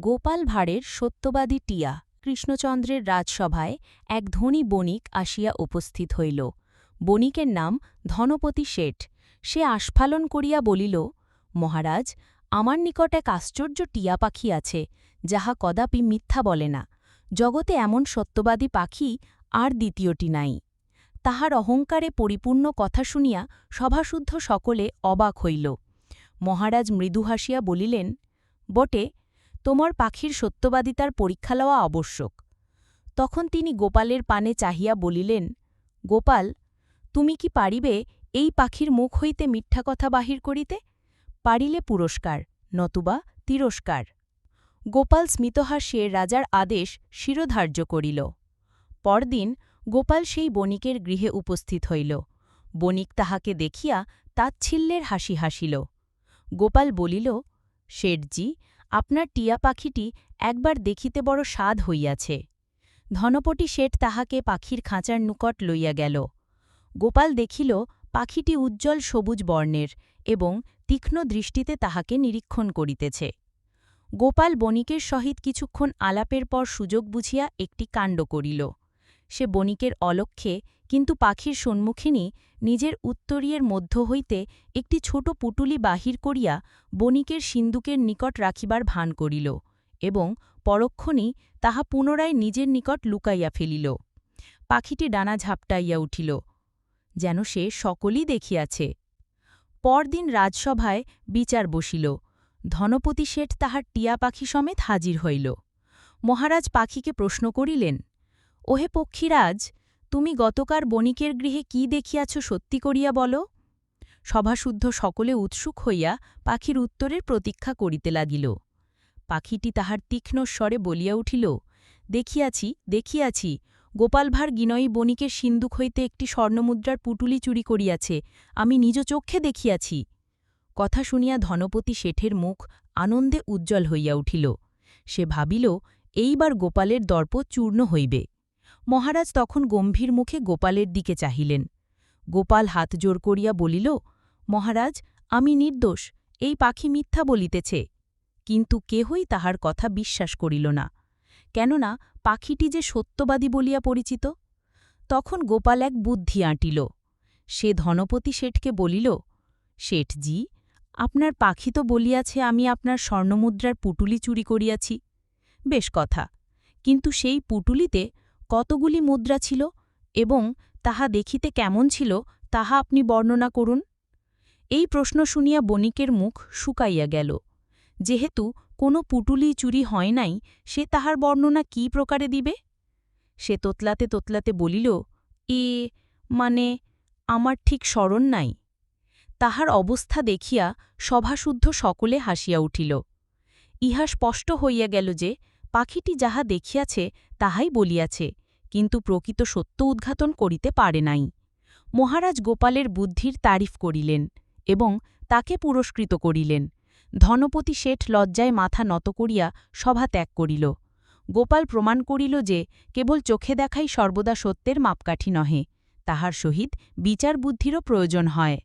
গোপাল ভাঁড়ের সত্যবাদী টিয়া কৃষ্ণচন্দ্রের রাজসভায় এক ধনী বণিক আসিয়া উপস্থিত হইল। বণিকের নাম ধনপতি শেঠ। সে আস্ফালন করিয়া বলিল, মহারাজ, আমার নিকট এক আশ্চর্য টিয়া পাখি আছে, যাহা কদাপি মিথ্যা বলে না। জগতে এমন সত্যবাদী পাখি আর দ্বিতীয়টি নাই। তাহার অহংকারে পরিপূর্ণ কথা শুনিয়া সভাশুদ্ধ সকলে অবাক হইল। মহারাজ মৃদু হাসিয়া বলিলেন, বটে তোমার পাখির সত্যবাদিতার পরীক্ষা লওয়া আবশ্যক। তখন তিনি গোপালের পানে চাহিয়া বলিলেন, গোপাল, তুমি কি পারিবে এই পাখির মুখ হইতে মিথ্যা কথা বাহির করিতে? পারিলে পুরস্কার, নতুবা তিরস্কার। গোপাল স্মিতহাস্যে রাজার আদেশ শিরোধার্য করিল। পরদিন গোপাল সেই বণিকের গৃহে উপস্থিত হইল। বণিক তাহাকে দেখিয়া তাচ্ছিল্যের হাসি হাসিল। গোপাল বলিল, শেঠজি আপনার টিয়া পাখিটি একবার দেখিতে বড় স্বাদ হইয়াছে। ধনপটি শেঠ তাহাকে পাখির খাঁচার নিকট লইয়া গেল। গোপাল দেখিল, পাখিটি উজ্জ্বল সবুজ বর্ণের এবং তীক্ষ্ণ দৃষ্টিতে তাহাকে নিরীক্ষণ করিতেছে। গোপাল বণিকের সহিত কিছুক্ষণ আলাপের পর সুযোগ বুঝিয়া একটি কাণ্ড করিল। সে বণিকের অলক্ষ্যে কিন্তু পাখির সম্মুখিনী নিজের উত্তরীয়ের মধ্য হইতে একটি ছোট পুটুলি বাহির করিয়া বণিকের সিন্দুকের নিকট রাখিবার ভান করিল এবং পরক্ষণেই তাহা পুনরায় নিজের নিকট লুকাইয়া ফেলিল। পাখিটি ডানা ঝাপটাইয়া উঠিল, যেন সে সকলই দেখিয়াছে। পরদিন রাজসভায় বিচার বসিল, ধনপতি শেঠ তাহার টিয়া পাখি সমেত হাজির হইল। মহারাজ পাখিকে প্রশ্ন করিলেন, ওহে পক্ষীরাজ তুমি গতকার বণিকের গৃহে কি দেখিয়াছ সত্যি করিয়া বল? সভাশুদ্ধ সকলে উৎসুক হইয়া পাখির উত্তরের প্রতীক্ষা করিতে লাগিল। পাখিটি তাহার তীক্ষ্ণ স্বরে বলিয়া উঠিল, দেখিয়াছি দেখিয়াছি গোপালভার গিনয়ী বণিকের সিন্দুক হইতে একটি স্বর্ণমুদ্রার পুটুলি চুরি করিয়াছে, আমি নিজ চক্ষে দেখিয়াছি। কথা শুনিয়া ধনপতি শেঠের মুখ আনন্দে উজ্জ্বল হইয়া উঠিল। সে ভাবিল, এইবার গোপালের দর্প চূর্ণ হইবে। মহারাজ তখন গম্ভীর মুখে গোপালের দিকে চাহিলেন। গোপাল হাত জোর করিয়া বলিল, মহারাজ, আমি নির্দোষ, এই পাখি মিথ্যা বলিতেছে। কিন্তু কেহই তাহার কথা বিশ্বাস করিল না। কেননা পাখিটি যে সত্যবাদী বলিয়া পরিচিত? তখন গোপাল এক বুদ্ধি আঁটিল। সে ধনপতি শেঠকে বলিল শেঠজি আপনার পাখি তো বলিয়াছে, আমি আপনার স্বর্ণমুদ্রার পুটুলি চুরি করিয়াছি। বেশ কথা, কিন্তু সেই পুটুলিতে কতগুলি মুদ্রা ছিল এবং তাহা দেখিতে কেমন ছিল, তাহা আপনি বর্ণনা করুন। এই প্রশ্ন শুনিয়া বণিকের মুখ শুকাইয়া গেল। যেহেতু কোনো পুটুলি চুরি হয় নাই, সে তাহার বর্ণনা কি প্রকারে দিবে? সে তোতলাতে তোতলাতে বলিল, এ মানে আমার ঠিক স্মরণ নাই। তাহার অবস্থা দেখিয়া সভাশুদ্ধ সকলে হাসিয়া উঠিল। ইহা স্পষ্ট হইয়া গেল যে পাখিটি যাহা দেখিয়াছে, তাহাই বলিয়াছে। কিন্তু প্রকৃত সত্য উদ্ঘাটন করিতে পারে নাই। মহারাজ গোপালের বুদ্ধির তারিফ করিলেন এবং তাকে পুরস্কৃত করিলেন। ধনপতি শেঠ লজ্জায় মাথা নত করিয়া সভা ত্যাগ করিল। গোপাল প্রমাণ করিল যে কেবল চোখে দেখাই সর্বদা সত্যের মাপকাঠি নহে, তাহার সহিত বিচার বুদ্ধিরও প্রয়োজন হয়।